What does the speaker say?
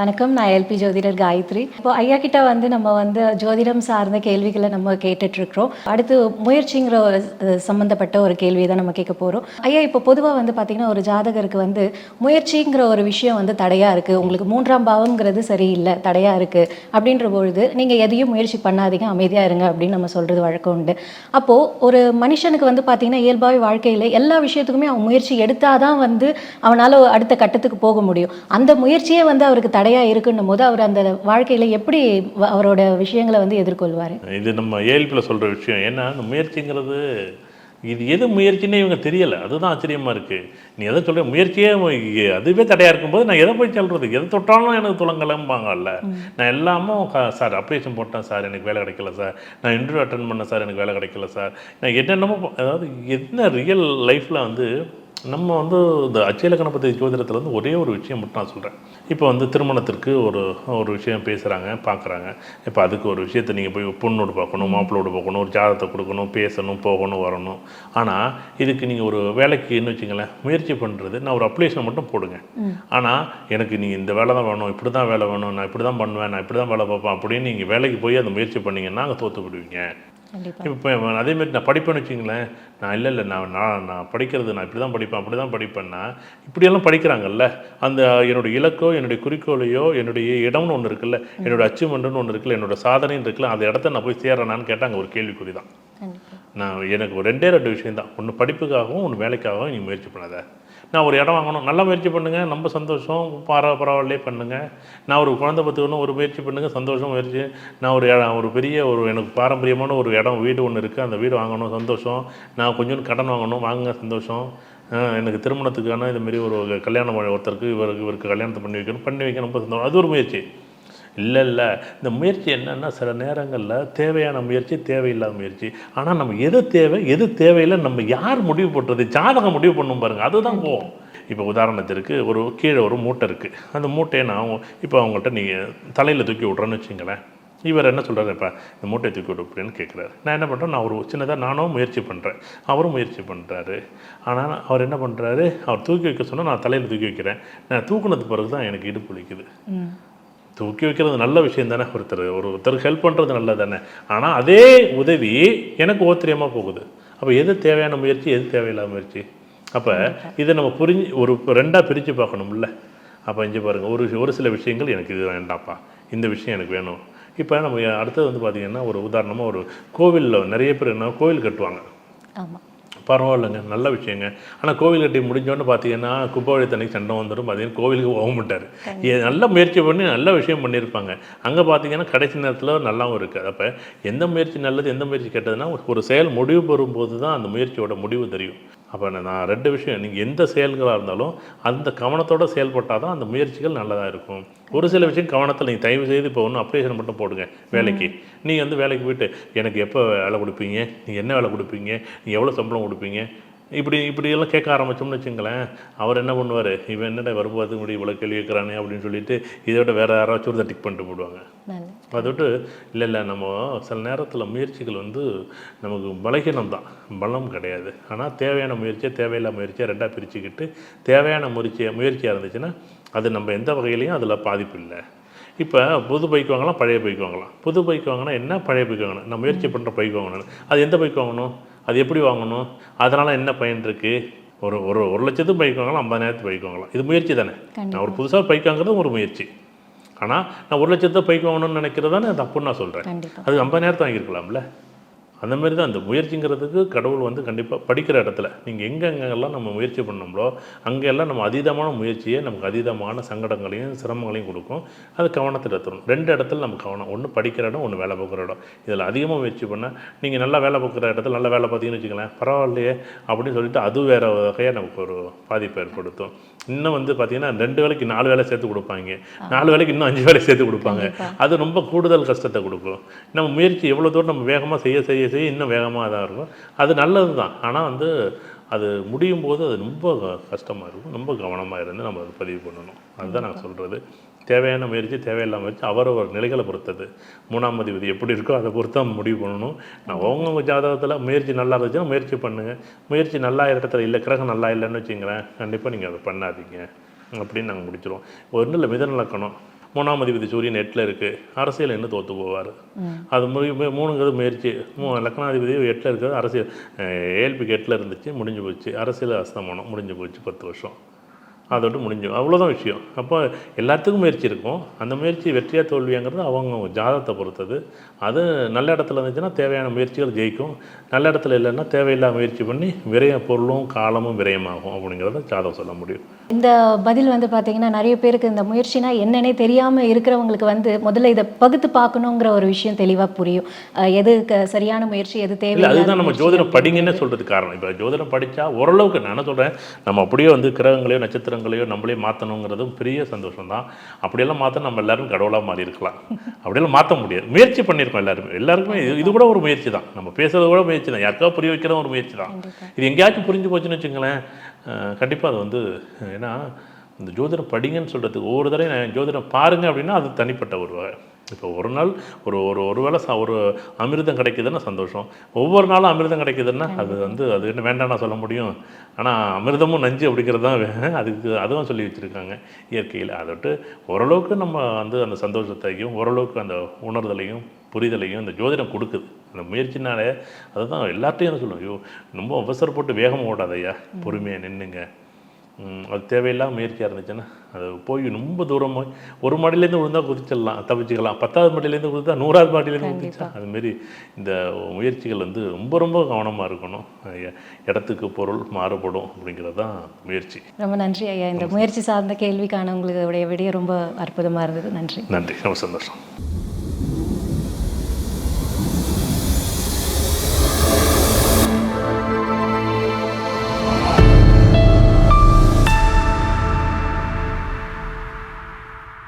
வணக்கம். நான் எல்பி ஜோதிடர் காயத்ரி. இப்போ ஐயா கிட்ட வந்து நம்ம வந்து ஜோதிடம் சார்ந்த கேள்விகளை நம்ம கேட்டுட்டு இருக்கிறோம் அடுத்து முயற்சிங்கிற ஒரு சம்பந்தப்பட்ட ஒரு கேள்வியை தான் நம்ம கேட்க போறோம். ஐயா இப்போ பொதுவாக வந்து பார்த்தீங்கன்னா ஒரு ஜாதகருக்கு வந்து முயற்சிங்கிற ஒரு விஷயம் வந்து தடையா இருக்கு. உங்களுக்கு மூன்றாம் பாவம்ங்கிறது சரியில்லை தடையா இருக்கு. அப்படின்ற பொழுது நீங்க எதையும் முயற்சி பண்ணாதீங்க அமைதியா இருங்க அப்படின்னு நம்ம சொல்றது வழக்கம் உண்டு. அப்போ ஒரு மனுஷனுக்கு வந்து பார்த்தீங்கன்னா இயல்பாகவே வாழ்க்கையில் எல்லா விஷயத்துக்குமே அவன் முயற்சி எடுத்தாதான் வந்து அவனால அடுத்த கட்டத்துக்கு போக முடியும். அந்த முயற்சியே வந்து அவருக்கு தடையா இருக்குன்னும் போது அவர் அந்த வாழ்க்கையில எப்படி அவரோட விஷயங்களை வந்து எதிர்கொள்வார்? இது நம்ம ஏழ்பில் சொல்கிற விஷயம். ஏன்னா அந்த முயற்சிங்கிறது இது எது முயற்சின்னு இவங்க தெரியலை. அதுதான் ஆச்சரியமாக இருக்குது நீ எதை சொல்கிற முயற்சியே அதுவே தடையாக இருக்கும்போது நான் எதை போய் சொல்கிறது எதை தொட்டாலும் எனக்கு துளங்கலம்பாங்கல்ல. நான் எல்லாமும் சார் அப்ளிகேஷன் போட்டேன் சார் எனக்கு வேலை கிடைக்கல சார். நான் இன்டர்வியூ அட்டன் பண்ணேன் சார் எனக்கு வேலை கிடைக்கல சார். நான் என்னென்னமோ அதாவது என்ன ரியல் லைஃப்பில் வந்து நம்ம வந்து இந்த அச்சய கணபதி ஜோதிடத்தில் வந்து ஒரே ஒரு விஷயம் மட்டும் நான் சொல்கிறேன் இப்போ வந்து திருமணத்திற்கு ஒரு ஒரு விஷயம் பேசுகிறாங்க பார்க்குறாங்க இப்போ அதுக்கு ஒரு விஷயத்தை நீங்கள் போய் பொண்ணோடு பார்க்கணும் மாப்பிள்ளோடு பார்க்கணும் ஒரு ஜாதகத்தை கொடுக்கணும் பேசணும் போகணும் வரணும். ஆனால் இதுக்கு நீங்கள் ஒரு வேலைக்குன்னு வச்சுங்களேன் முயற்சி பண்ணுறது நான் ஒரு அப்ளிகேஷன் மட்டும் போடுங்க. ஆனால் எனக்கு நீங்கள் இந்த வேலை தான் வேணும் இப்படி தான் வேலை வேணும் நான் இப்படி தான் பண்ணுவேன் நான் இப்படி தான் வேலை பார்ப்பேன் அப்படின்னு நீங்கள் வேலைக்கு போய் அந்த முயற்சி பண்ணீங்கன்னா அங்கே தோற்று விடுவீங்க இப்போ அதேமாரி நான் படிப்பேன்னு வச்சுங்களேன் நான் இல்லை இல்லை நான் நான் நான் படிக்கிறது நான் இப்படி தான் படிப்பேன் அப்படி தான் படிப்பேன்னா இப்படியெல்லாம் படிக்கிறாங்கல்ல. அந்த என்னுடைய இலக்கோ என்னுடைய குறிக்கோளையோ என்னுடைய இடம்னு ஒன்று இருக்குல்ல. என்னோட அச்சீவ்மெண்ட்னு ஒன்று இருக்குல்ல. என்னோட சாதனைன்னு இருக்குல்ல. அந்த இடத்த நான் போய் சேரேனான்னு கேட்டால் அங்கே ஒரு கேள்விக்குறி தான். நான் எனக்கு ஒரு ரெண்டே ரெண்டு விஷயம் தான் ஒன்று படிப்புக்காகவும் ஒன்று வேலைக்காகவும் நீங்கள் முயற்சி பண்ணாத. நான் ஒரு இடம் வாங்கணும். நல்லா முயற்சி பண்ணுங்கள் நம்ம சந்தோஷம். பரவ பரவாயில்லையே பண்ணுங்கள் நான் ஒரு குழந்தை பத்துக்கணும் ஒரு முயற்சி பண்ணுங்கள் சந்தோஷம் முயற்சி. நான் ஒரு இடம் ஒரு பெரிய ஒரு எனக்கு பாரம்பரியமான ஒரு இடம் வீடு ஒன்று இருக்குது அந்த வீடு வாங்கணும். சந்தோஷம். நான் கொஞ்சோண்டு கடன் வாங்கணும். வாங்குங்க. சந்தோஷம். எனக்கு திருமணத்துக்கான இதுமாரி ஒரு கல்யாணம் ஒருத்தருக்கு இவருக்கு இவருக்கு கல்யாணத்தை பண்ணி வைக்கணும். பண்ணி வைக்கணும் ரொம்ப சந்தோஷம். அது ஒரு முயற்சி. இல்லை இல்லை இந்த முயற்சி என்னன்னா சில நேரங்களில் தேவையான முயற்சி தேவையில்லாத முயற்சி. ஆனால் நம்ம எது தேவை எது தேவையில்லை நம்ம யார் முடிவு பண்ணுறது ஜாதகம் முடிவு பண்ணும் பாருங்க. அதுதான் போகும் இப்போ உதாரணத்திற்கு ஒரு கீழே ஒரு மூட்டை இருக்குது அந்த மூட்டையை நான் இப்போ அவங்கள்ட்ட நீங்கள் தலையில் தூக்கி விட்றேன்னு வச்சுங்களேன். இவர் என்ன சொல்கிறாரு இப்போ? இந்த மூட்டையை தூக்கி விடு அப்படின்னு கேட்குறாரு நான் என்ன பண்ணுறேன் நான் ஒரு சின்னதாக நானும் முயற்சி பண்ணுறேன் அவரும் முயற்சி பண்ணுறாரு ஆனால் அவர் என்ன பண்ணுறாரு அவர் தூக்கி வைக்க சொன்னால் நான் தலையில் தூக்கி வைக்கிறேன். நான் தூக்குனது பிறகு தான் எனக்கு இடுப்பு வலிக்குது. ம். தூக்கி வைக்கிறது நல்ல விஷயம் தானே ஒருத்தர். ஒரு ஒருத்தருக்கு ஹெல்ப் பண்ணுறது நல்லது தானே ஆனால் அதே உதவி எனக்கு ஓத்திரியமாக போகுது. அப்போ எது தேவையான முயற்சி எது தேவையில்லாத முயற்சி? அப்போ இதை நம்ம புரிஞ்சு ஒரு ரெண்டாக பிரித்து பார்க்கணும்ல. அப்போ இங்கே பாருங்கள் ஒரு ஒரு சில விஷயங்கள் எனக்கு இது வேண்டாம்ப்பா. இந்த விஷயம் எனக்கு வேணும். இப்போ நம்ம அடுத்தது வந்து பார்த்திங்கன்னா ஒரு உதாரணமாக ஒரு கோவிலில் நிறைய பேர் என்ன கோவில் கட்டுவாங்க. ஆமா. பரவாயில்லைங்க. நல்ல விஷயங்க. ஆனால் கோவில் கட்டி முடிஞ்சோன்னு பார்த்தீங்கன்னா கும்பாவளித்தன்னைக்கு சண்டை வந்துடும் பார்த்தீங்கன்னா கோவிலுக்கு போக மாட்டார். நல்ல முயற்சி பண்ணி நல்ல விஷயம் பண்ணியிருப்பாங்க அங்கே பார்த்தீங்கன்னா கடைசி நேரத்தில் நல்லாவும் இருக்குது அப்போ எந்த முயற்சி நல்லது எந்த முயற்சி கெட்டதுன்னா ஒரு- ஒரு செயல் முடிவு பெறும்போது தான் அந்த முயற்சியோட முடிவு தெரியும். அப்போ நான் ரெண்டு விஷயம் நீங்கள் எந்த செயல்களாக இருந்தாலும் அந்த கவனத்தோட செயல்பட்டால் தான் அந்த முயற்சிகள் நல்லதாக இருக்கும். ஒரு சில விஷயம் கவனத்தில் நீங்கள் தயவு செய்து இப்போ ஒன்று அப்ளிகேஷன் மட்டும் போடுங்க வேலைக்கு. நீங்கள் வந்து வேலைக்கு போயிட்டு எனக்கு எப்போ வேலை கொடுப்பீங்க? நீங்கள் என்ன வேலை கொடுப்பீங்க? நீங்கள் எவ்வளோ சம்பளம் கொடுப்பீங்க? இப்படி இப்படியெல்லாம் கேட்க ஆரம்பிச்சோம்னு வச்சுங்களேன் அவர் என்ன பண்ணுவார்? இவன் என்னடா வரும்போது முடி இவ்வளோ கேள்வி கேட்குறானே அப்படின்னு சொல்லிட்டு இதை விட வேறு யாராச்சும் ஒரு டிக் பண்ணிட்டு போடுவாங்க அதை விட்டு இல்லை இல்லை நம்ம சில நேரத்தில் முயற்சிகள் வந்து நமக்கு பலகீனம் தான். பலம் கிடையாது. ஆனால் தேவையான முயற்சியை தேவையில்லாத முயற்சியை ரெண்டாக பிரிச்சுக்கிட்டு தேவையான முயற்சியை முயற்சியாக இருந்துச்சுன்னா அது நம்ம எந்த வகையிலையும் அதில் பாதிப்பு இல்லை. இப்போ புது பைக் வாங்கலாம் பழைய பைக் வாங்கலாம். புது பைக் வாங்கினா என்ன பழைய பைக் வாங்கணும்? நான் முயற்சி பண்ணுற பைக் வாங்கணும் அது எந்த பைக் வாங்கணும்? அது எப்படி வாங்கணும்? அதனால் என்ன பயன் இருக்குது ஒரு ஒரு ஒரு லட்சத்துக்கு பைக் வாங்கலாம் ஐம்பதாயிரத்து பைக் வாங்கலாம். இது முயற்சி தானே? நான் ஒரு புதுசாக பைக் வாங்குறது ஒரு முயற்சி. ஆனால் நான் ஒரு லட்சத்தை பைக் வாங்கணும்னு நினைக்கிறது தானே? தப்புன்னு நான் சொல்கிறேன் அது ஐம்பதாயிரத்து வாங்கியிருக்கலாம்ல? அந்த மாதிரி தான் அந்த முயற்சிங்கிறதுக்கு கடவுள் வந்து கண்டிப்பாக படிக்கிற இடத்துல நீங்கள் எங்கெங்கெல்லாம் நம்ம முயற்சி பண்ணோம்களோ அங்கெல்லாம் நம்ம அதீதமான முயற்சியை நமக்கு அதீதமான சங்கடங்களையும் சிரமங்களையும் கொடுக்கும். அது கவனத்தில் எடுத்துரும் ரெண்டு இடத்துல நம்ம கவனம். ஒன்று படிக்கிற இடம் ஒன்று வேலை பார்க்குற இடம். இதில் அதிகமாக முயற்சி பண்ணால் நீங்கள் நல்லா வேலை பார்க்குற இடத்துல நல்லா வேலை பார்த்தீங்கன்னு வச்சுக்கலாம் பரவாயில்லையே அப்படின்னு சொல்லிட்டு அது வேறு வகையாக நமக்கு ஒரு பாதிப்பை ஏற்படுத்தும். இன்னும் வந்து பார்த்தீங்கன்னா ரெண்டு வேலைக்கு நாலு வேலை சேர்த்து கொடுப்பாங்க. நாலு வேலைக்கு இன்னும் அஞ்சு வேலை சேர்த்து கொடுப்பாங்க. அது ரொம்ப கூடுதல் கஷ்டத்தை கொடுக்கும். நம்ம முயற்சி எவ்வளோ தூரம் நம்ம வேகமாக செய்ய செய்ய செய்ய இன்னும் வேகமாக தான் இருக்கும். அது நல்லது தான் ஆனால் வந்து அது முடியும் போது அது ரொம்ப கஷ்டமாக இருக்கும். ரொம்ப கவனமாக இருந்து நம்ம அதை பதிவு பண்ணணும். அதுதான் நான் சொல்கிறது தேவையான முயற்சி தேவையில்லாம முயற்சி அவரவர் நிலைகளை பொறுத்தது. மூணாம் அதிபதி எப்படி இருக்கோ அதை பொறுத்து முடிவு பண்ணணும். நான் அவங்கவுங்க ஜாதகத்தில் முயற்சி நல்லா இருந்துச்சுன்னா முயற்சி பண்ணுங்கள் முயற்சி நல்லா இடத்துல இல்லை கிரகம் நல்லா இல்லைன்னு வச்சுங்களேன். கண்டிப்பாக நீங்கள் அதை பண்ணாதீங்க. அப்படின்னு நாங்கள் முடிச்சிருவோம். ஒன்றும் இல்லை மிதன மூணாம் அதிபதி சூரியன் எட்டில் இருக்குது அரசியல் என்ன தோற்று போவார் அது மூ- மூணுங்கிறது முயற்சி மூ லக்னாதிபதி எட்டில் இருக்கிறது அரசியல் ஏஎல்பிக்கு எட்டில் இருந்துச்சு முடிஞ்சு போச்சு அரசியல் அஸ்தமானம் முடிஞ்சு போச்சு பத்து வருஷம் அதோடு முடிஞ்சு அவ்வளோதான் விஷயம். அப்போ எல்லாத்துக்கும் முயற்சி இருக்கும். அந்த முயற்சி வெற்றியாக தோல்வியாங்கிறது அவங்க ஜாதகத்தை பொறுத்தது. அது நல்ல இடத்துல இருந்துச்சுன்னா தேவையான முயற்சிகள் ஜெயிக்கும். நல்ல இடத்துல இல்லைன்னா தேவையில்லாத முயற்சி பண்ணி விரய பொருளும் காலமும் விரயமாகும் அப்படிங்கிறத ஜாதகம் சொல்ல முடியும். இந்த பதில் வந்து பார்த்தீங்கன்னா நிறைய பேருக்கு இந்த முயற்சினா என்னன்னே தெரியாமல் இருக்கிறவங்களுக்கு வந்து முதல்ல இதை பகுத்து பார்க்கணுங்கிற ஒரு விஷயம் தெளிவாக புரியும். எது சரியான முயற்சி எது தேவையில்லாத அதுதான் நம்ம ஜோதிடம். படிங்கன்னே சொல்கிறதுக்கு காரணம். இப்போ ஜோதிடம் படித்தா ஓரளவுக்கு நான் என்ன சொல்கிறேன் நம்ம அப்படியே வந்து கிரகங்களையோ நட்சத்திரங்களையோ நம்மளே மாற்றணுங்கிறதும் பெரிய சந்தோஷம் தான் அப்படியெல்லாம் மாற்ற நம்ம எல்லாரும் கடவுளாக மாறி இருக்கலாம் அப்படியெல்லாம் மாற்ற முடியாது. முயற்சி பண்ணியிருக்கோம் எல்லாருமே. எல்லாருக்குமே இது கூட ஒரு முயற்சி தான் நம்ம பேசுறது கூட முயற்சி தான் யாருக்காவது புரிய வைக்கிறதும் ஒரு முயற்சி தான் இது எங்கேயாச்சும் புரிஞ்சு போச்சுன்னு வச்சுங்களேன் கண்டிப்பாக அது வந்து ஏன்னா இந்த ஜோதிடம் படிங்கன்னு சொல்கிறதுக்கு ஒவ்வொரு தடவை நான் ஜோதிடம் பாருங்க அப்படின்னா அது தனிப்பட்ட ஒரு வகை. இப்போ ஒரு நாள் ஒரு ஒரு ஒரு வேளை சா ஒரு அமிர்தம் கிடைக்குதுன்னா சந்தோஷம். ஒவ்வொரு நாளும் அமிர்தம் கிடைக்குதுன்னா அது வந்து அது என்ன வேண்டாம் நான் சொல்ல முடியும். ஆனால் அமிர்தமும் நஞ்சு அப்படிங்கிறது தான் வே- அதுக்கு அதுவும் சொல்லி வச்சுருக்காங்க இயற்கையில். அதை விட்டு ஓரளவுக்கு நம்ம வந்து அந்த சந்தோஷத்தையும் ஓரளவுக்கு அந்த உணர்தலையும் புரிதலையும் இந்த ஜோதிடம் கொடுக்குது. அந்த முயற்சினாலே அதுதான் எல்லார்ட்டையும் அதை சொல்லுவோம். ஐயோ ரொம்ப அவசரப்பட்டு வேகம் ஓடாதையா பொறுமையாக நின்னுங்க. ம், அது தேவையில்லாம முயற்சியாக இருந்துச்சுன்னா அது போய் ரொம்ப தூரம் போய் ஒரு மாடியிலேருந்து விழுந்தா குதிச்சிடலாம் தப்பிச்சுக்கலாம். பத்தாவது மாடியிலேருந்து விழுந்தா நூறாவது மாடியிலேருந்து குதிச்சா அதுமாரி இந்த முயற்சிகள் வந்து ரொம்ப ரொம்ப கவனமாக இருக்கணும். இடத்துக்கு பொருள் மாறுபடும் அப்படிங்கிறது தான் முயற்சி. ரொம்ப நன்றி ஐயா. இந்த முயற்சி சார்ந்த கேள்விக்கான உங்களுடைய விடைய ரொம்ப அற்புதமாக இருந்தது. நன்றி. நன்றி. ரொம்ப சந்தோஷம்.